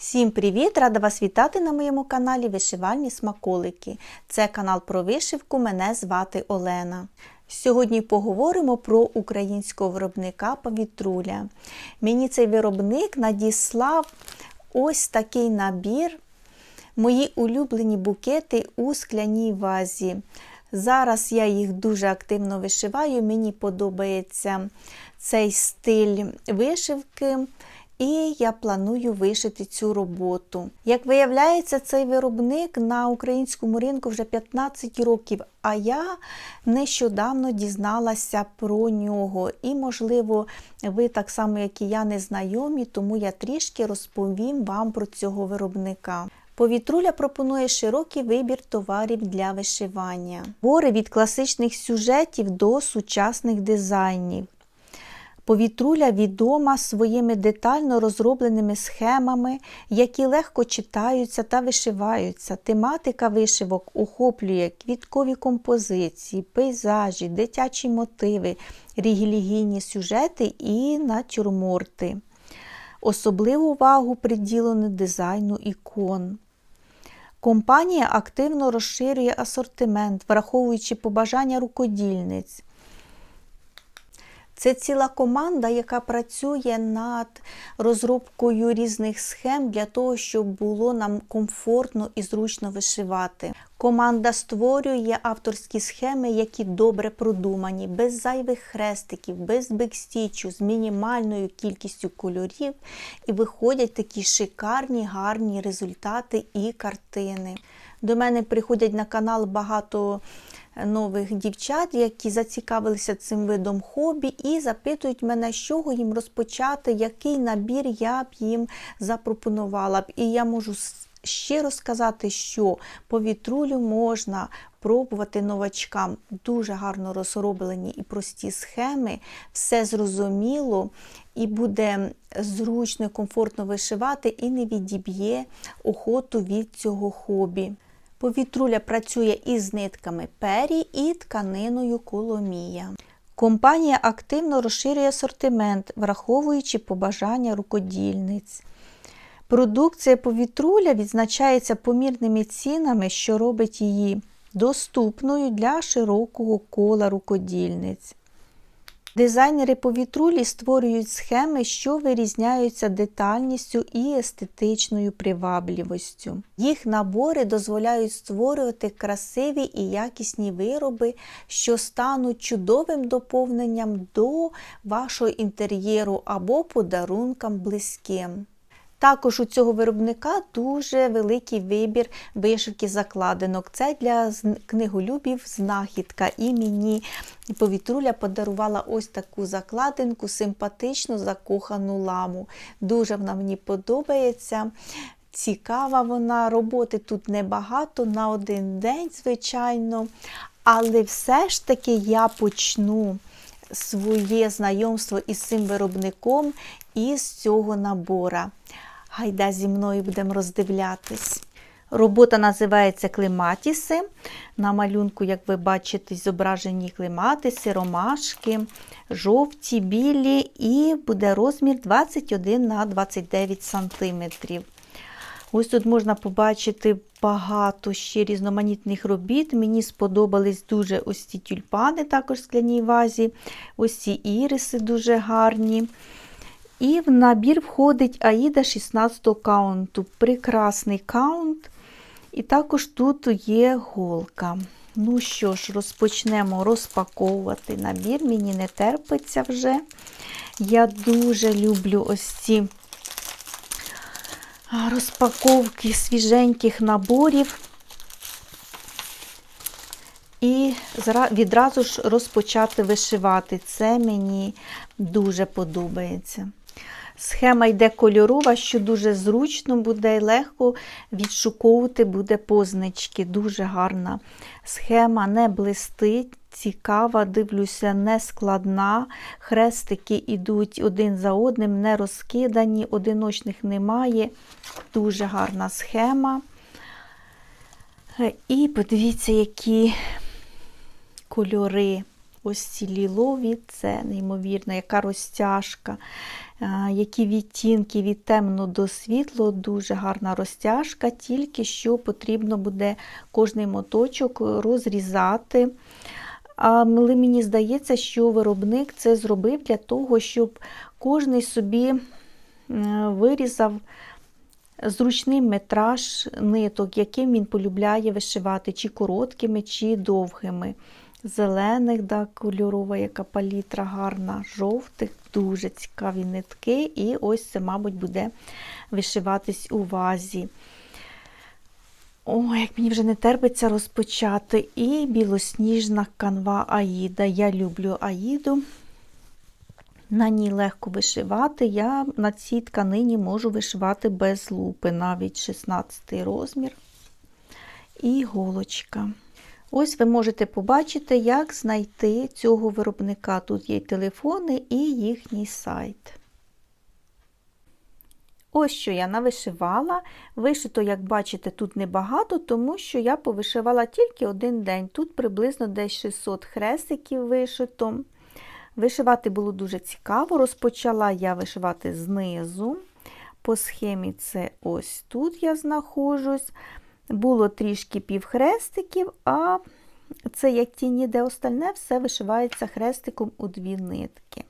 Всім привіт! Рада вас вітати на моєму каналі Вишивальні смаколики. Це канал про вишивку. Мене звати Олена. Сьогодні поговоримо про українського виробника Повітруля. Мені цей виробник надіслав ось такий набір. Мої улюблені букети у скляній вазі. Зараз я їх дуже активно вишиваю. Мені подобається цей стиль вишивки. І я планую вишити цю роботу. Як виявляється, цей виробник на українському ринку вже 15 років, а я нещодавно дізналася про нього. І, можливо, ви так само, як і я, не знайомі, тому я трішки розповім вам про цього виробника. Повітруля пропонує широкий вибір товарів для вишивання, гори від класичних сюжетів до сучасних дизайнів. Повітруля відома своїми детально розробленими схемами, які легко читаються та вишиваються. Тематика вишивок охоплює квіткові композиції, пейзажі, дитячі мотиви, релігійні сюжети і натюрморти. Особливу увагу приділено дизайну ікон. Компанія активно розширює асортимент, враховуючи побажання рукодільниць. Це ціла команда, яка працює над розробкою різних схем для того, щоб було нам комфортно і зручно вишивати. Команда створює авторські схеми, які добре продумані, без зайвих хрестиків, без бекстічу, з мінімальною кількістю кольорів, і виходять такі шикарні, гарні результати і картини. До мене приходять на канал багато нових дівчат, які зацікавилися цим видом хобі, і запитують мене, з чого їм розпочати, який набір я б їм запропонувала б. І я можу щиро сказати, що повітрулю можна пробувати новачкам. Дуже гарно розроблені і прості схеми, все зрозуміло. І буде зручно комфортно вишивати, і не відіб'є охоту від цього хобі. Повітруля працює із нитками пері і тканиною коломія. Компанія активно розширює асортимент, враховуючи побажання рукодільниць. Продукція повітруля відзначається помірними цінами, що робить її доступною для широкого кола рукодільниць. Дизайнери повітрулі створюють схеми, що вирізняються детальністю і естетичною привабливістю. Їх набори дозволяють створювати красиві і якісні вироби, що стануть чудовим доповненням до вашого інтер'єру або подарункам близьким. Також у цього виробника дуже великий вибір вишивки закладинок. Це для книголюбів знахідка. І мені повітруля подарувала ось таку закладинку, симпатичну закохану ламу. Дуже вона мені подобається. Цікава вона, роботи тут небагато, на один день, звичайно. Але все ж таки я почну своє знайомство із цим виробником із цього набора. Гайда зі мною будемо роздивлятись. Робота називається клематіси. На малюнку, як ви бачите, зображені клематиси, ромашки, жовті, білі, і буде розмір 21 на 29 см. Ось тут можна побачити багато ще різноманітних робіт. Мені сподобались дуже ось ці тюльпани, також в скляній вазі. Ось ці іриси дуже гарні. І в набір входить Аїда 16 каунту. Прекрасний каунт. І також тут є голка. Ну що ж, розпочнемо розпаковувати набір. Мені не терпиться вже. Я дуже люблю ось ці розпаковки свіженьких наборів. І відразу ж розпочати вишивати. Це мені дуже подобається. Схема йде кольорова, що дуже зручно буде і легко відшуковувати буде позначки. Дуже гарна схема не блистить, цікава, дивлюся, не складна. Хрестики йдуть один за одним, не розкидані, одиночних немає. Дуже гарна схема. І подивіться, які кольори. Ось ці лілові, це неймовірно, яка розтяжка, які відтінки від темно до світло, дуже гарна розтяжка, тільки що потрібно буде кожний моточок розрізати. Але мені здається, що виробник це зробив для того, щоб кожний собі е, вирізав зручний метраж ниток, яким він полюбляє вишивати, чи короткими, чи довгими. Зелених, да, кольорова, яка палітра гарна, жовтих, дуже цікаві нитки. І ось це, мабуть, буде вишиватись у вазі. О, як мені вже не терпиться розпочати. І білосніжна канва Аїда. Я люблю Аїду. На ній легко вишивати. Я на цій тканині можу вишивати без лупи, навіть 16 розмір. І голочка. Ось ви можете побачити, як знайти цього виробника. Тут є телефони і їхній сайт. Ось що я навишивала. Вишито, як бачите, тут небагато, тому що я повишивала тільки один день. Тут приблизно десь 600 хрестиків вишито. Вишивати було дуже цікаво. Розпочала я вишивати знизу. По схемі це ось тут я знаходжусь. Було трішки півхрестиків, а це як тіні, де остальне, все вишивається хрестиком у дві нитки.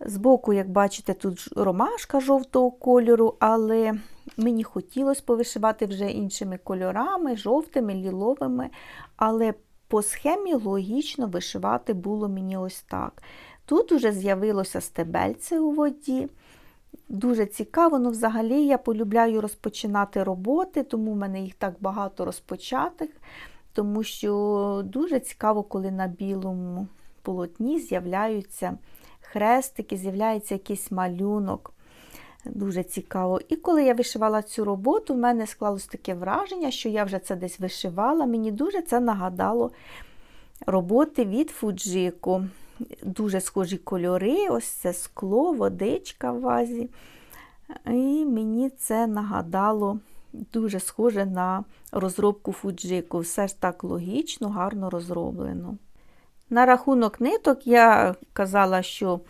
Збоку, як бачите, тут ромашка жовтого кольору, але мені хотілося повишивати вже іншими кольорами, жовтими, ліловими. Але по схемі логічно вишивати було мені ось так. Тут вже з'явилося стебельце у воді. Дуже цікаво, ну взагалі я полюбляю розпочинати роботи, тому в мене їх так багато розпочатих, тому що дуже цікаво, коли на білому полотні з'являються хрестики, з'являється якийсь малюнок. Дуже цікаво. І коли я вишивала цю роботу, в мене склалось таке враження, що я вже це десь вишивала. Мені дуже це нагадало роботи від Фуджику. Дуже схожі кольори, ось це скло, водичка в вазі. І мені це нагадало дуже схоже на розробку Фуджику. Все ж так логічно, гарно розроблено. На рахунок ниток я казала, що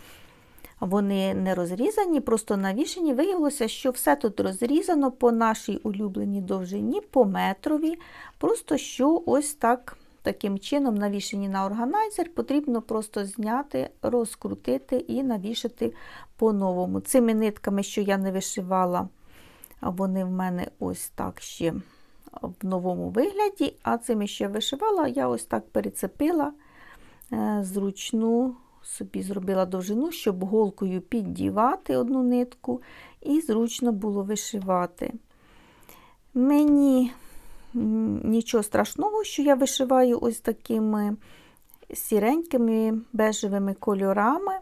вони не розрізані, просто навішені. Виявилося, що все тут розрізано по нашій улюбленій довжині, по метрові. Просто що ось так, таким чином, навішені на органайзер, потрібно просто зняти, розкрутити і навішати по-новому. Цими нитками, що я не вишивала, вони в мене ось так ще в новому вигляді, а цими, що я вишивала, я ось так перецепила. Е, зручну собі зробила довжину, щоб голкою піддівати одну нитку і зручно було вишивати. Мені нічого страшного, що я вишиваю ось такими сіренькими бежевими кольорами.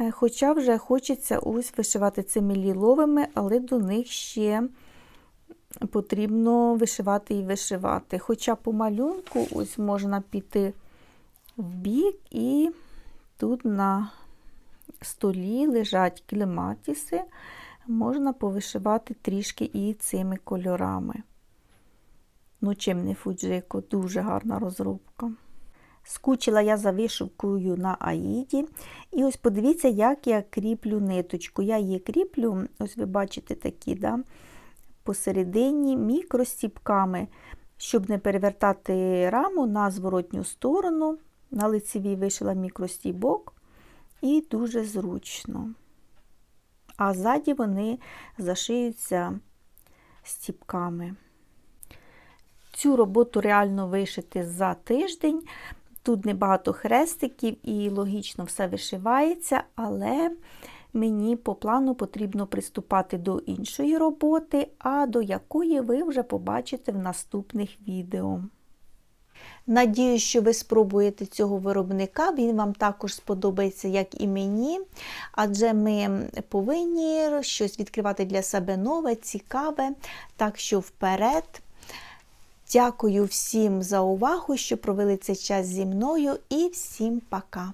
Е, хоча вже хочеться ось вишивати цими ліловими, але до них ще потрібно вишивати і вишивати. Хоча по малюнку ось можна піти в бік, і тут на столі лежать клематіси, можна повишивати трішки і цими кольорами. Ну, чим не фуджико, дуже гарна розробка. Скучила я за вишивкою на аїді. І ось подивіться, як я кріплю ниточку. Я її кріплю, ось ви бачите такі, да, посередині мікростіпками, щоб не перевертати раму на зворотню сторону. На лицевій вишила мікростібок і дуже зручно. А ззаді вони зашиються стіпками. Цю роботу реально вишити за тиждень. Тут небагато хрестиків і логічно все вишивається, але мені по плану потрібно приступати до іншої роботи, а до якої ви вже побачите в наступних відео. Надію, що ви спробуєте цього виробника, він вам також сподобається, як і мені. Адже ми повинні щось відкривати для себе нове, цікаве. Так що вперед. Дякую всім за увагу, що провели цей час зі мною, і всім пока!